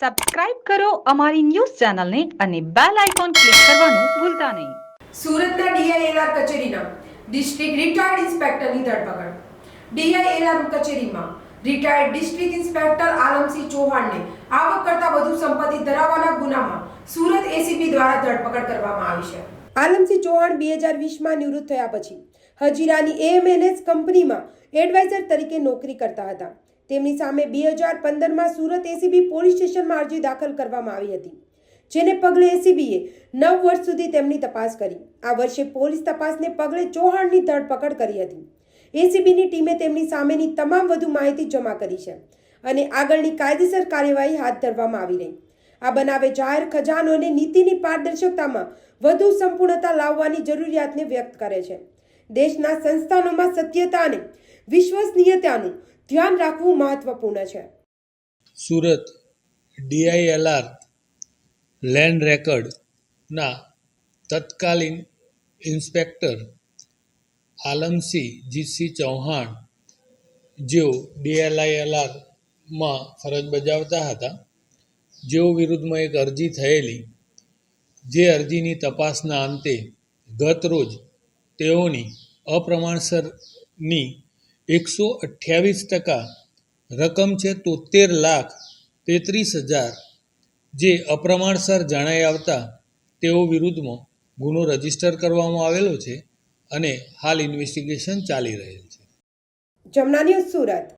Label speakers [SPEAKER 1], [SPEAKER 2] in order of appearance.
[SPEAKER 1] Subscribe કરો અમારી news ચેનલને અને બેલ આઇકોન ક્લિક કરવાનું ભૂલતા નહીં.
[SPEAKER 2] સુરતના ડીઆઈએલઆર કચેરીના ડિસ્ટ્રિક્ટ રિટાયર્ડ ઇન્સ્પેક્ટરની ધરપકડ. ડીઆઈએલઆર કચેરીમાં રિટાયર્ડ ડિસ્ટ્રિક્ટ ઇન્સ્પેક્ટર આલમસિંહ ચૌહાણને આવક કરતા વધુ સંપત્તિ ધરાવવાના ગુનામાં સુરત એસીબી દ્વારા ધરપકડ કરવામાં આવી છે. આલમસિંહ ચૌહાણ બે હજાર વીસમાં નિવૃત્ત થયા પછી હજીરાની એએમએનએસ કંપનીમાં એડવાઇઝર તરીકે નોકરી કરતા હતા. તેમની સામે બે હજાર પંદરમાં સુરત એસીબી પોલીસ સ્ટેશનમાં અરજી દાખલ કરવામાં આવી હતી, જેને પગલે એસીબીએ નવ વર્ષ સુધી તેમની તપાસ કરી. આ વર્ષે પોલીસ તપાસને પગલે ચૌહાણની ધરપકડ કરી હતી. એસીબીની ટીમે તેમની સામેની તમામ વધુ માહિતી જમા કરી છે અને આગળની કાયદેસર કાર્યવાહી હાથ ધરવામાં આવી રહી. આ બનાવે જાહેર ખજાનો અને નીતિની પારદર્શકતામાં વધુ સંપૂર્ણતા લાવવાની જરૂરિયાતને વ્યક્ત કરે છે. દેશના સંસ્થાનોમાં સત્યતા અને વિશ્વસનીયતાનું ધ્યાન રાખવું મહત્વપૂર્ણ છે.
[SPEAKER 3] સુરત ડીઆઈએલઆર લેન્ડ રેકર્ડના તત્કાલીન ઇન્સ્પેક્ટર આલમસિંહ જીતસિંહ ચૌહાણ, જેઓ ડીએલઆઈએલઆરમાં ફરજ બજાવતા હતા, જેઓ વિરુદ્ધમાં એક અરજી થયેલી, જે અરજીની તપાસના અંતે ગત રોજ તેઓની અપ્રમાણસરની એકસો અઠ્યાવીસ ટકા રકમ છે તોતેર લાખ તેત્રીસ હજાર જે અપ્રમાણસર જણાઈ આવતા તેઓ વિરુદ્ધમાં ગુનો રજિસ્ટર કરવામાં આવેલો છે અને હાલ ઇન્વેસ્ટિગેશન ચાલી રહેલ છે.
[SPEAKER 2] જમના સુરત.